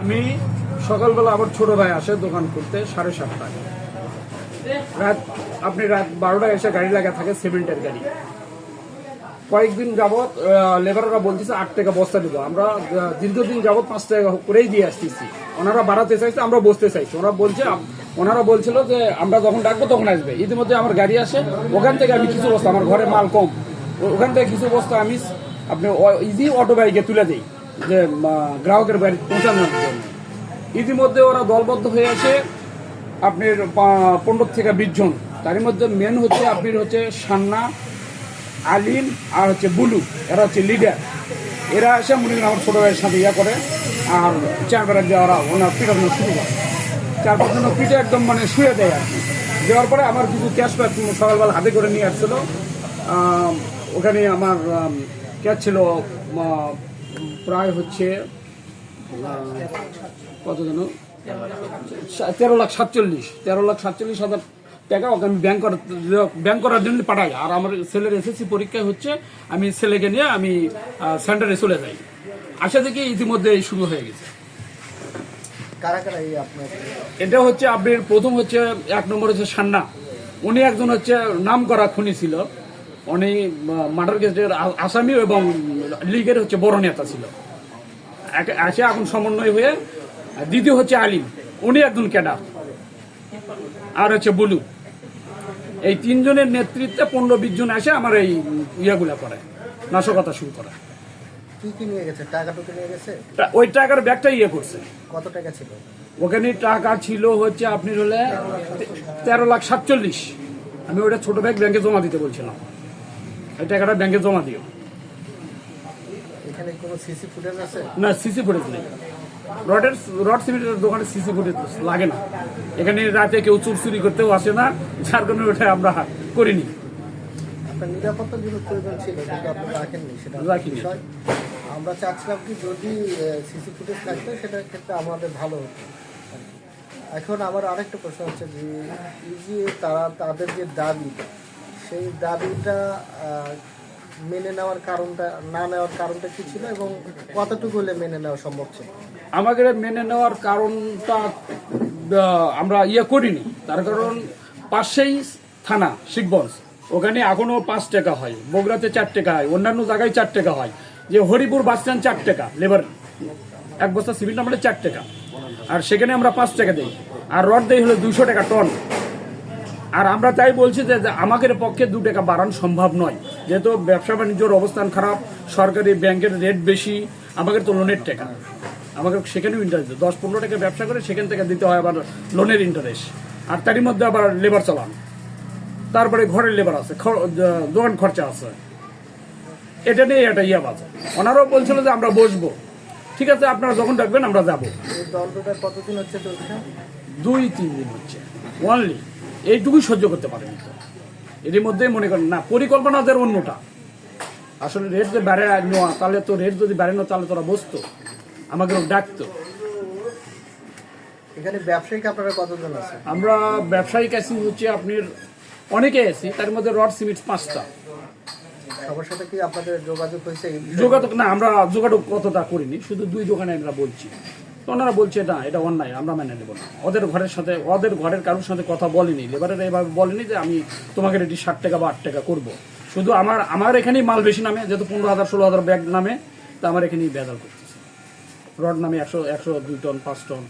আমি সকালবেলা আবার ছোট ভাই আসে দোকান করতে সাড়ে সাতটায়। রাত আপনি রাত বারোটায় এসে গাড়ি লাগা থাকে সিমেন্টের গাড়ি। কয়েকদিন যাবৎ লেবাররা বলতেছে আট টাকা বস্তা দিব। আমরা দীর্ঘদিন যাবৎ পাঁচ টাকা করেই দিয়ে আসতেছি। ওনারা বাড়াতে চাইছে, আমরা বসতে চাইছি। ওরা বলছে ওনারা বলছিল যে, আমরা যখন ডাকবো তখন আসবে। ইতিমধ্যে আমার গাড়ি আসে, ওখান থেকে আমি কিছু বস্তা, আমার ঘরে মাল কম। ওখান থেকে কিছু বস্তা আমি আপনি ইজি অটো বাইকে তুলে দিই, যে গ্রাহকের বাড়ি পৌঁছানোর জন্য। ইতিমধ্যে ওরা দলবদ্ধ হয়ে আসে, আপনার পনেরো থেকে বিশ জন। তারই মধ্যে মেন হচ্ছে আপনার হচ্ছে সান্না আলিম আর হচ্ছে বুলু, এরা হচ্ছে লিডার এরা এসে মনে করেন আমার ছোটো ভাইয়ের সাথে ইয়া করে, আর বেড়া দিয়ে ওরা, ওনার পিটানো শুরু করে চার পাঁচ জন পিঠে একদম মানে শুয়ে দেয় আর কি। দেওয়ার পরে আমার কিছু ক্যাশ ব্যাক সকালবেলা হাতে করে নিয়ে আসছিল। ওখানে আমার ক্যাশ ছিল প্রায় হচ্ছে কত যেন? তেরো লাখ সাতচল্লিশ। তেরো লাখ সাতচল্লিশ হাজার টাকা ওকে আমি ব্যাংক করার ব্যাংক করার জন্য পাঠাই। আর আমার ছেলের এসএসসি পরীক্ষা হচ্ছে আমি ছেলেকে নিয়ে আমি সেন্টারে চলে যাই। আসা থেকে ইতিমধ্যে শুরু হয়ে গেছে। এটা হচ্ছে আপনার প্রথম হচ্ছে এক নম্বর হচ্ছে সান্না। উনি একজন হচ্ছে নাম করা খুনি ছিল। উনি মার্ডার কেসের আসামি এবং লীগের হচ্ছে বড় নেতা ছিল। এসে এখন সমন্বয় হয়ে দ্বিতীয় হচ্ছে আলিম। উনি একজন ক্যাডার। আর হচ্ছে বুলু। এই তিনজনের নেতৃত্বে পনেরো বিশ জন এসে আমার এই ইয়েগুলা করে নাশকতা শুরু করে। ওই টাকার ব্যাগটা ইয়ে করছে। কত টাকা ছিল? ওখানে টাকা ছিল হচ্ছে আপনি হলে তেরো লাখ সাতচল্লিশ। আমি ওটা ছোট ব্যাংক ব্যাংকে জমা দিতে বলছিলাম। এই টাকাটা ব্যাংকে জমা দিও। এখানে কোনো সিসি ফুটেজ আছে? না সিসি ফুটেজ নেই। রডের রড সিমেন্টের দোকানে সিসি ফুটেজ লাগে না। এখানে রাতে কেউ চুর চুরি করতেও আসে না যার কারণে ওটা আমরা করিনি। আমরা চাচ্ছিলাম কি যদি সিসি ফুটেজ থাকতো সেটার ক্ষেত্রে আমাদের ভালো হতো। এখন আমার আরেকটা প্রশ্ন হচ্ছে যে এই যে তারা তাদের যে দাবি সেই দাবিটা মেনে নেওয়ার কারণটা, না নেওয়ার কারণটা কি ছিল এবং কতটুকু হলে মেনে নেওয়া সম্ভব ছিল? আমাদের মেনে নেওয়ার কারণটা আমরা ইয়ে করিনি। তার কারণ পাশেই থানা শিখগঞ্জ ওখানে এখনও পাঁচ টাকা হয়, বগুড়াতে চার টাকা হয়, অন্যান্য জায়গায় চার টাকা হয়। যে হরিপুর বাস স্ট্যান্ড চার টাকা, লেবার এক বস্তা সিভিল নাম্বারে চার টাকা। আর সেখানে আমরা পাঁচ টাকা দিই। আর রড দেই হলো দুশো টাকা টন। আর আমরা তাই বলছি যে আমাদের পক্ষে দু টাকা বাড়ানো সম্ভব নয়। যেহেতু ব্যবসা বাণিজ্যর অবস্থান খারাপ, সরকারি ব্যাংকের রেট বেশি, আমাকে তো লোনের টাকা। আমাকে সেখানেও ইন্টারেস্ট দশ পনেরো টাকা ব্যবসা করে সেখান থেকে দিতে হয় আবার লোনের ইন্টারেস্ট আর তারই মধ্যে আবার লেবার চালান। তারপরে ঘরের লেবার আছে দোকান খরচা আছে। এটা নিয়ে একটা ইয়া বাজে। ওনারাও বলছিল যে আমরা বসবো। ঠিক আছে, আপনারা যখন ডাকবেন আমরা যাব। কতদিন হচ্ছে দুই, তিন দিন হচ্ছে। ওনলি এইটুকুই সহ্য করতে পারেনি। এর মধ্যেই মনে করেন না পরিকল্পনা ওদের অন্যটা। আসলে রেট যে বেড়ে নেওয়া তাহলে তো রেট যদি বেড়ে না তাহলে তোরা বসতো। আমাকে ডাকতো। এখানে ব্যবসায়িক আপনারা কতজন আছে আমরা ব্যবসায়িক আছি হচ্ছে আপনার অনেকে আছি তার মধ্যে রড সিমেন্ট পাঁচটা। সবার সাথে কি আপনাদের যোগাযোগ হয়েছে যোগাযোগ না আমরা যোগাযোগ কতটা করিনি শুধু দুই দোকানে আমরা বলছি। ওনারা বলছে না এটা অন্যায় আমরা মেনে নেব না। ওদের ঘরের সাথে ওদের ঘরের কারোর সাথে কথা বলেনি। লেবারেরা এভাবে বলেনি যে আমি তোমাকে এটি ষাট টাকা বা আট টাকা করব। শুধু আমার আমার এখানেই মাল বেশি নামে যেহেতু পনেরো হাজার ষোলো হাজার ব্যাগ নামে তা আমার এখানেই বেদাল করতেছে। রড নামে একশো একশো দুই টন পাঁচ টন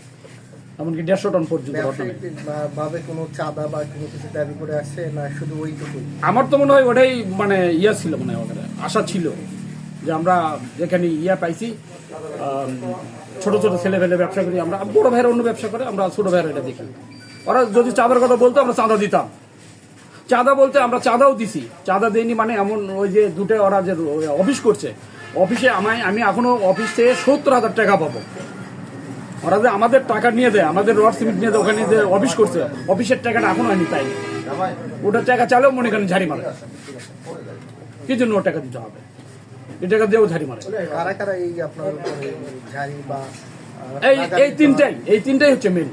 এমনকি দেড়শো টন পর্যন্ত রড নামে। ব্যবসায়িক ভাবে কোনো চাঁদা বা কোনো কিছু দাবি করে আসছে না শুধু ওইটুকুই? আমার তো মনে হয় ওটাই মানে ইয়া ছিল মনে হয় ওদের আশা ছিল যে আমরা যেখানে ইয়া পাইছি ছোট ছোট ছেলে ফেলে ব্যবসা করি আমরা, বড় ভাইয়ের অন্য ব্যবসা করে, আমরা ছোট ভাইয়ের এটা দেখি। ওরা যদি চাঁদার কথা বলতো, আমরা চাঁদা দিতাম। চাঁদা বলতে আমরা চাঁদাও দিছি। চাঁদা দেইনি মানে এমন ওই যে দুটো ওরা যে অফিস করছে, অফিসে আমায়, আমি এখনও অফিস থেকে সত্তর হাজার টাকা পাবো। ওরা যে আমাদের টাকা নিয়ে দেয়, আমাদের রড সিমেন্ট নিয়ে দেয়, ওখানে যে অফিস করছে, অফিসের টাকাটা এখন হয়নি তাই ওটার টাকা চালেও মনে করেন ঝাড়ি মারে। কি জন্য ওর টাকা দিতে হবে? এই টাকা ঝাড়ি মারে কারা। কারা এই আপনার ঝাড়ি বা এই এই তিনটাই এই তিনটাই হচ্ছে মেন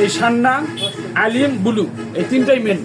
এই সান্না আলিম বুলু এই তিনটাই মেন